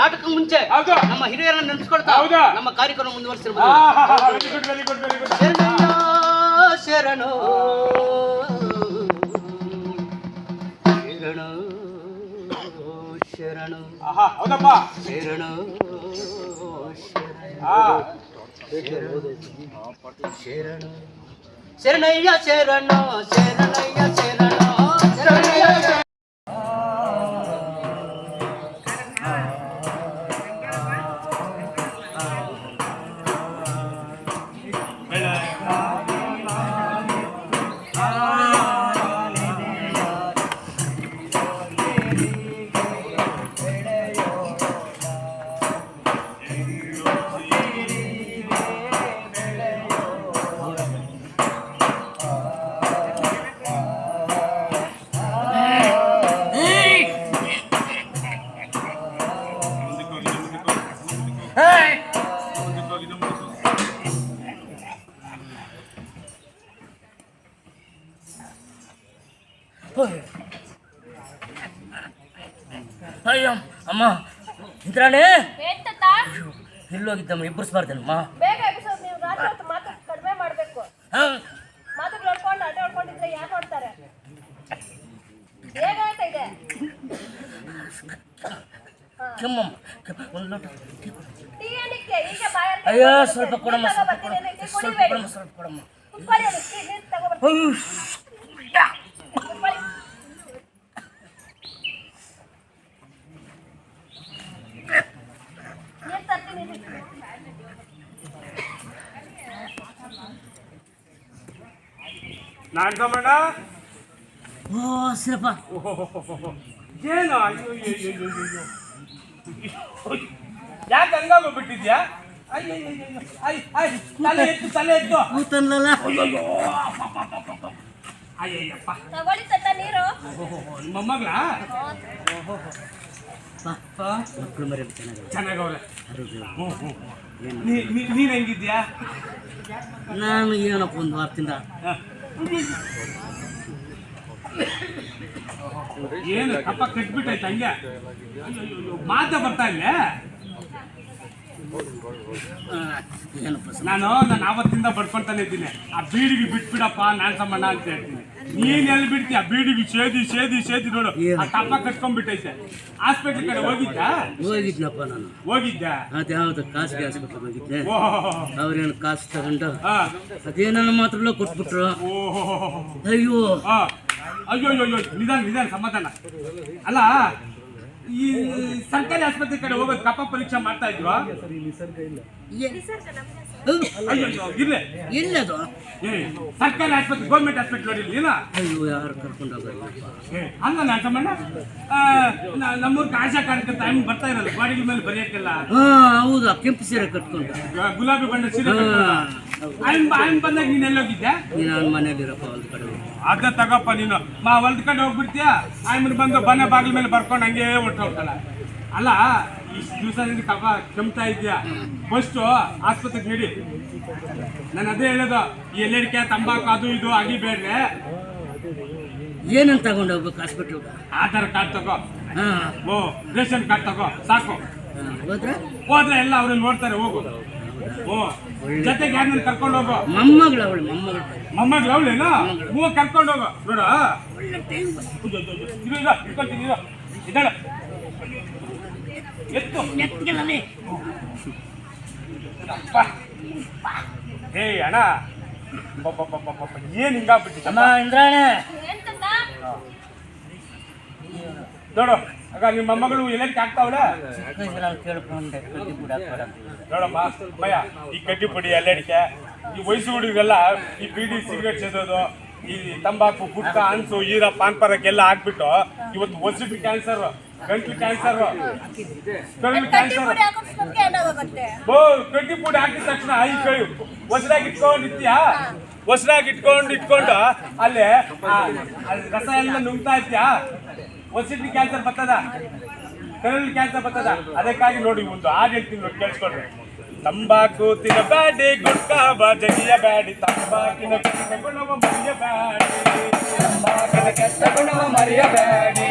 ನಾಟಕ ಮುಂಚೆ ಹೌದು. ನಮ್ಮ ಹಿರಿಯರನ್ನ ನೆನೆಸ್ಕೊಳ್ತಾ ಹೌದಾ. ನಮ್ಮ ಕಾರ್ಯಕ್ರಮ ಮುಂದುವರಿಸಿರ್ಬೋದು. Very good very good very good ಶರಣೋ ಶರಣೋ. ಶರಣೋ ಆಹಾ ಹೌದಪ್ಪ. ಶರಣೋ ಆ ಶರಣೋ. ಶರಣಯ್ಯ ಶರಣೋ ಶರಣಯ್ಯ. ಅಯ್ಯೋ ಅಮ್ಮ ಇಂದ್ರಾಣಿ ಇಲ್ಲೋಗಿದ್ದಮ್ಮ ಎಲ್ಲೋಗಿದ್ದಮ್ಮ ಇಬ್ಬರಿಸ್ಬಾರ್ದೇನಮ್ಮ ಕೆಮ್ಮಮ್ಮ ಒಂದು ಲೋಟ ಅಯ್ಯೋ ಸ್ವಲ್ಪ ಕೊಡಮ್ಮ ಸ್ವಲ್ಪ ಕೊಡಮ್ಮ ಸ್ವಲ್ಪ. ಕೊಡಮ್ಮ ಸ್ವಲ್ಪ ಕೊಡಮ್ಮ ಕುತ್ಕೊಳ್ಳಿ ಅಲ್ಲಿ, ಟೀ ನೀರ್ ತಗೊಬರ್ತೀನಿ, ಅಯ್ಯೋ ಕುತ್ಕೊಳ್ಳಿ. ನೀರ್ ತರ್ತೀನಿ ಇರಿ. ನಾನ್ ತಮ್ಮಣ್ಣ ಓ ಸಿರಪ್ಪ ಏನು ಅಯ್ಯೋ ಅಯ್ಯೋ ಯಾಕೆ ಹಂಗಾಗೋಗ್ಬಿಟ್ಟಿದ್ಯಾ ಅಯ್ಯೋ ಅಯ್ಯೋ ತಲೆ ಎತ್ತು ತಲೆ ಎತ್ತು. ಅಯ್ಯಯ್ಯಪ್ಪ. ತಗೊಳ್ಳಿ ನೀರು. ಮೊಮ್ಮಗ್ಳಾ ಮಕ್ಕಳು ಮರಿ ಚೆನ್ನಾಗವ್ರೆ. ನೀನ್ ಹೆಂಗಿದ್ಯಾ? ನಾನು ಏನಪ್ಪ ಒಂದು ವಾರದಿಂದ ಹ. ಏನು ಕಪ್ಪ ಕಟ್ಬಿಟ್ಟೈತೆ ಹಂಗೆ? ಮಾತ ಬರ್ತಾ ಇಲ್ಲ ನಾನು ನಾನು ಆವತ್ತಿಂದ ಬಡ್ಕೊಂತಾನೆ ಇದ್ದೀನಿ. ಆ ಬೀಡಿಗೆ ಬಿಟ್ಬಿಡಪ್ಪ ನಾನು ಸಮ್ಮಣ್ಣ ಅಂತ ಹೇಳ್ತೀನಿ. ನೀನ್ ಎಲ್ಲಿ ಬಿಡ್ತೀಯ? ಬೀಡಿಗೆ ಸೇದಿ ಸೇದಿ ಸೇದಿ ನೋಡು. ಆ ಕಟ್ಕೊಂಡ್ಬಿಟ್ಟೈತೆ. ಆಸ್ಪತ್ರೆ ಕಡೆ ಹೋಗಿದ್ದ ಹೋಗಿದ್ನಪ್ಪ ನಾನು. ಹೋಗಿದ್ದೆ ಅದು ಯಾವ್ದು ಖಾಸಗಿ ಹಾಸ್ಪಿಟ್ಲ್ ಹೋಗಿದ್ದೆ. ಅವ್ರೇನು ಕಾಸು ತಗೊಂಡು ಅದೇನನ್ನ ಮಾತ್ರ ಕೊಟ್ಬಿಟ್ರು. ಆ, ಅಯ್ಯೋ ಅಯ್ಯೋ ಅಯ್ಯೋ. ನಿಧಾನ ನಿಧಾನ ಸಮಾಧಾನ. ಅಲ್ಲ ಈ ಸರ್ಕಾರಿ ಆಸ್ಪತ್ರೆ ಕಡೆ ಹೋಗೋದು ಕಪ್ಪ ಪರೀಕ್ಷೆ ಮಾಡ್ತಾ ಇದ್ವಾ? ಇಲ್ಲದು. ಸರ್ಕಾರಿ ಆಸ್ಪತ್ರೆ ಗೌರ್ಮೆಂಟ್ ಹಾಸ್ಪಿಟಲ್ ನೋಡಿಲ್ಲ ಏನ ಅಯ್ಯೋ ಯಾರು ಕರ್ಕೊಂಡು ಹೋಗಲ್ಲ ಅಲ್ಲ ನಾನು ತಮ್ಮಣ್ಣ ನಮ್ಮೂರ್ ಆಶಾ ಕಾರ್ಯಕರ್ತ ಟೈಮ್ ಬರ್ತಾ ಇರಲ್ಲ ಬಾಡಿಗೆ ಮೇಲೆ ಬರೆಯಕ್ಕೆಲ್ಲ. ಹೌದಾ ಕೆಂಪು ಸೀರೆ ಕಟ್ಕೊಂಡು. ಗುಲಾಬಿ ಬಣ್ಣ ಸೀರೆ ಆಯ್ನ್ ಆಯ್ನ್ ಬಂದಾಗ ನೀನು ಎಲ್ಲೋಗಿದ್ದೆ ನಾನು ಮನೇಲಿರಪ್ಪ ಕಡೆ ಅದ ತಗಪ್ಪ ನೀನು. ಮಾ ಹೊಲ್ದ ಕಡೆ ಹೋಗ್ಬಿಡ್ತೀಯ? ಆಯ್ಮನ್ ಬಂದು ಬನ್ನ ಬಾಗಿಲ ಮೇಲೆ ಬರ್ಕೊಂಡು ಹಂಗೆ ಹೊಟ್ಟು ಹೋಗ್ತಾಳ. ಅಲ್ಲ ಇಷ್ಟು ದಿವಸ ತಪ್ಪ ಕೆಮ್ತಾ ಇದೆಯಾ ಫಸ್ಟು ಆಸ್ಪತ್ರೆಗೆ ನೀಡಿ. ನಾನು ಅದೇ ಹೇಳೋದು ಈ ಎಲ್ಲಡಿಕೆ ತಂಬಾಕು ಅದು ಇದು ಅಗಿಬೇಡ್ರೆ ಏನಂತ ತಗೊಂಡು ಹೋಗ್ಬೇಕು ಹಾಸ್ಪಿಟ್ಲ್ಗೆ ಆಧಾರ್ ಕಾರ್ಡ್ ತಗೋ. ಹಾಂ. ಓ ರೇಷನ್ ಕಾರ್ಡ್ ತಗೋ. ಸಾಕು. ಹೋದ್ರೆ? ಹೋದ್ರೆ ಎಲ್ಲ ಅವ್ರನ್ನ ನೋಡ್ತಾರೆ ಹೋಗು. ಜೊತೆಗೆ ಯಾರನ್ನ ಕರ್ಕೊಂಡು ಹೋಗೋ. ಮೊಮ್ಮಗಳು ಅವಳು ಮೊಮ್ಮಗಳು. ಮೊಮ್ಮಗಳು ಅವಳೇನಾ ಹೂವ ಕರ್ಕೊಂಡು ಹೋಗೋ. ನೋಡು. ಇಟ್ಕೊಳ್ತೀನಿ, ಇದು. ಇದ್ದಾಳೆ. ಎತ್ತು. ಏಯ್ ಅಣ್ಣ. ಏನು ಏನ್ ಹಿಂಗಾಗ್ಬಿಟ್ಟಿದೆ? ಅಮ್ಮ ಇಂದ್ರಾಣೆ. ತಾತ? ನೋಡು, ಆಗ ನಿಮ್ಮ ಮೊಮ್ಮಗಳು ಆಗ್ತಾವಳೆ ನಾನು ಕೇಳ್ಕೊಂಡೆ ಕಟ್ಟಿ ಕೂಡ ಹಾಕ್ಬೇಡ ಅಂತ ಹೇಳಿದ್ರು. ನೋಡಮ್ಮ ಭಯ ಈ ಕಡ್ಡಿ ಪುಡಿ ಎಲ್ಲಡಿಕೆ ಈ ವಯಸ್ಸು ಹುಡುಗರೆಲ್ಲ ಈ ಬೀಡಿ ಸಿಗರೇಟ್ ಸೇದೋದು, ಈ ತಂಬಾಕು ಗುಟ್ಕ ಅನ್ಸು ಈರ ಪಾನ್ಪರಕ್ಕೆಲ್ಲ ಹಾಕ್ಬಿಟ್ಟು ಇವತ್ತು ಒಸಿಪಿ ಕ್ಯಾನ್ಸರ್ ಗಂಟ್ಲು ಕ್ಯಾನ್ಸರ್ ಕಡ್ಡಿ ಕ್ಯಾನ್ಸರ್ ಪುಡಿ ಹಾಕಿದ ತಕ್ಷಣ ಐ ಕೈ ಹೊಸದಾಗಿ ಇಟ್ಕೊಂಡು ಇರ್ತೀಯಾ ಹೊಸದಾಗಿ ಇಟ್ಕೊಂಡು ಇಟ್ಕೊಂಡು ಅಲ್ಲೇ ರಸ ಎಲ್ಲ ನುಂಗ್ತಾ ಇರ್ತೀಯಾ ಹೊಸಿಟ್ಟು ಕ್ಯಾನ್ಸರ್ ಬರ್ತದ? ಕರಳು ಕ್ಯಾನ್ಸರ್ ಬರ್ತದ? ಅದಕ್ಕಾಗಿ ನೋಡಿ ಒಂದು ಹಾಡು ಹೇಳ್ತೀನಿ ನೋಡಿ ಕೇಳಿಸ್ಕೊಂಡ್ರೆ. ತಂಬಾಕು ತಿನ್ನಬೇಡಿ ಗುಟ್ಕಾ ಬಜಗಿಯ ಬ್ಯಾಡಿ ತಂಬಾಕಿನ ಕೆಟ್ಟ ಗುಣವ ಮರೆಯಬೇಡಿ ತಂಬಾಕಿನ ಕೆಟ್ಟ ಗುಣವ ಮರೆಯಬೇಡಿ